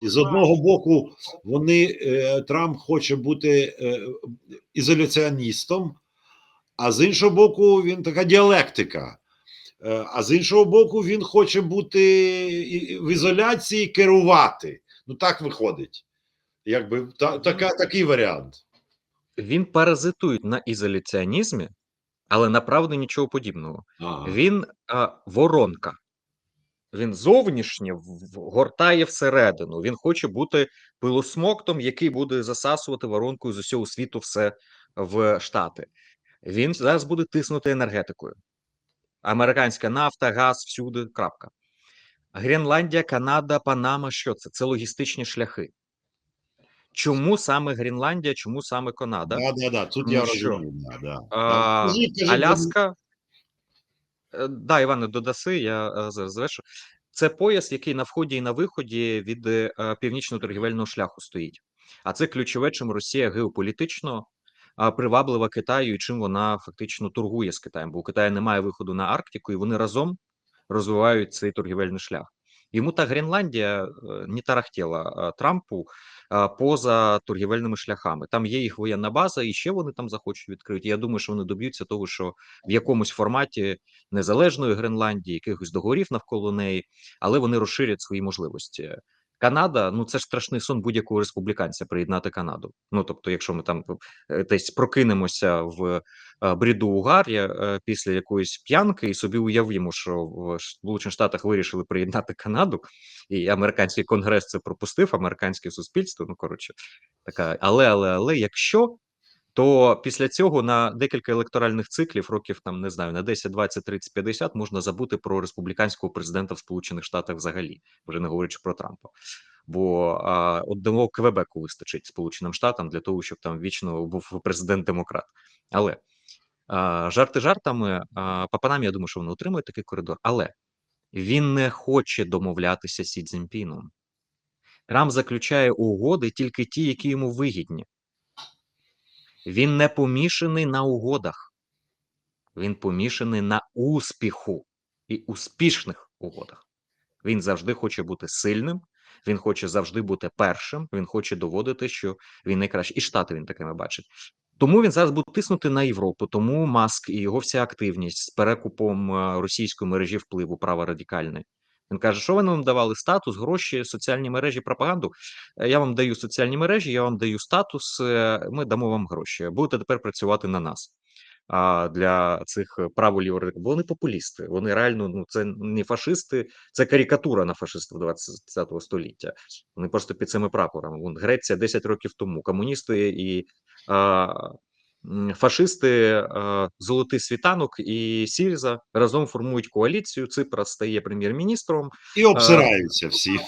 І з одного боку, вони е, Трамп хоче бути е, ізоляціоністом, а з іншого боку, він така діалектика. Е, а з іншого боку, він хоче бути в ізоляції керувати. Ну так виходить. Якби та, така, такий варіант. Він паразитує на ізоляціонізмі, але направду нічого подібного. Ага. Він а, воронка. Він зовнішнє гортає всередину. Він хоче бути пилосмоктом, який буде засасувати воронкою з усього світу все в Штати. Він зараз буде тиснути енергетикою. Американська нафта, газ, всюди. Крапка. Гренландія, Канада, Панама. Що це? Це логістичні шляхи. Чому саме Гренландія, чому саме Канада? Да, да, да. Тут я розумію. Да, да. А, Аляска. Е, Да, Іване, додаси, я е, зараз завершу. Це пояс, який на вході і на виході від е, північного торгівельного шляху стоїть. А це ключове, чим Росія геополітично приваблива Китаю і чим вона фактично торгує з Китаєм, бо у Китаю немає виходу на Арктику, і вони разом розвивають цей торгівельний шлях. Йому та Гренландія е, не тарахтіла Трампу поза торгівельними шляхами. Там є їх воєнна база, і ще вони там захочуть відкрити. Я думаю, що вони доб'ються того, що в якомусь форматі незалежної Гренландії, якихось договорів навколо неї, але вони розширять свої можливості. Канада, ну це ж страшний сон будь-якого республіканця приєднати Канаду. Ну тобто, якщо ми там е, десь прокинемося в е, бріду угар'я е, після якоїсь п'янки, і собі уявимо, що в Сполучених Штатах вирішили приєднати Канаду, і американський конгрес це пропустив, американське суспільство. Ну коротше, така, але, але, але якщо то після цього на декілька електоральних циклів, років там не знаю, на 10, 20, 30, 50 можна забути про республіканського президента в Сполучених Штатах взагалі, вже не говорячи про Трампа. Бо а, одного Квебеку вистачить Сполученим Штатам для того, щоб там вічно був президент-демократ. Але а, жарти жартами, а, по я думаю, що вони отримують такий коридор, але він не хоче домовлятися з Сі Цзіньпіном. Трамп заключає угоди тільки ті, які йому вигідні. Він не помішаний на угодах, він помішаний на успіху і успішних угодах. Він завжди хоче бути сильним, він хоче завжди бути першим, він хоче доводити, що він найкращий. І Штати він такими бачить. Тому він зараз буде тиснути на Європу. Тому Маск і його вся активність з перекупом е, російської мережі впливу права радикальної. Він каже, що ви нам давали статус, гроші, соціальні мережі, пропаганду. Е, Я вам даю соціальні мережі, я вам даю статус. е, Ми дамо вам гроші. Будете тепер працювати на нас. А для цих право-ліво вони популісти. Вони реально ну це не фашисти, це карикатура на фашистів 20 століття. Вони просто під цими прапорами. Вон Греція 10 років тому. Комуністи і а, фашисти, а, золотий світанок і Сірза разом формують коаліцію. Ципра стає прем'єр-міністром. І обсираються всі.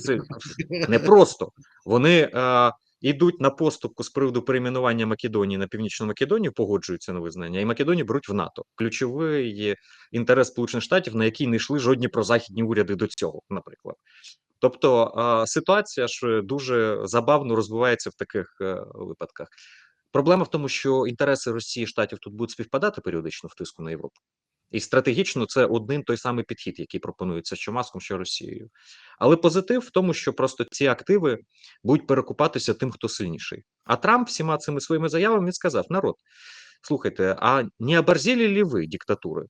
Це не просто вони йдуть на поступку з приводу перейменування Македонії на північну Македонію, погоджуються на визнання, і Македонію беруть в НАТО. Ключовий інтерес Сполучених Штатів, на який не йшли жодні прозахідні уряди до цього, наприклад. Тобто е, ситуація ж дуже забавно розвивається в таких е, випадках. Проблема в тому, що інтереси Росії і Штатів тут будуть співпадати періодично в тиску на Європу. І стратегічно це один той самий підхід, який пропонується що Маском, що Росією. Але позитив в тому, що просто ці активи будуть перекупатися тим, хто сильніший. А Трамп всіма цими своїми заявами він сказав: народ, слухайте, а не оборзіли ли ви диктатури?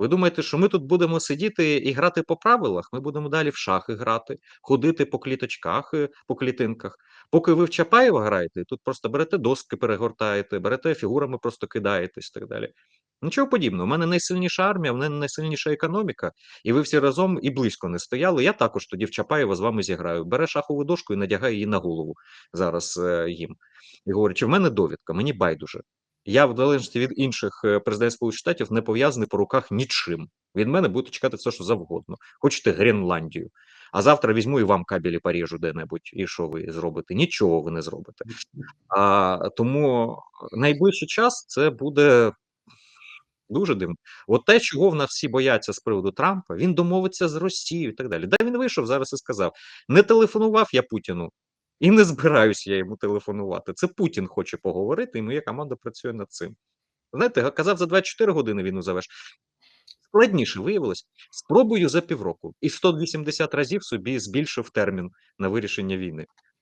Ви думаєте, що ми тут будемо сидіти і грати по правилах? Ми будемо далі в шахи грати, ходити по кліточках, е, по клітинках. Поки ви в Чапаєва граєте, тут просто берете доски, перегортаєте, берете фігурами, просто кидаєтесь і так далі. Нічого подібного. У мене найсильніша армія, в мене найсильніша економіка, і ви всі разом і близько не стояли. Я також тоді в Чапаєва з вами зіграю. Бере шахову дошку і надягає її на голову зараз е, їм. І говорить, чи в мене довідка, мені байдуже. Я, в залежності від інших е, президентів Сполучених Штатів, не пов'язаний по руках нічим. Від мене будете чекати все, що завгодно. Хочете Гренландію. А завтра візьму і вам кабелі поріжу де-небудь. І що ви зробите? Нічого ви не зробите. А, тому найближчий час це буде дуже дивно. От те, чого в нас всі бояться з приводу Трампа, він домовиться з Росією і так далі. Да він вийшов зараз і сказав: не телефонував я Путіну. І не збираюсь я йому телефонувати. Це Путін хоче поговорити, і моя команда працює над цим. Знаєте, казав, за 24 години війну завеш складніше виявилось. Спробую за півроку і в 180 разів собі збільшив термін на вирішення війни.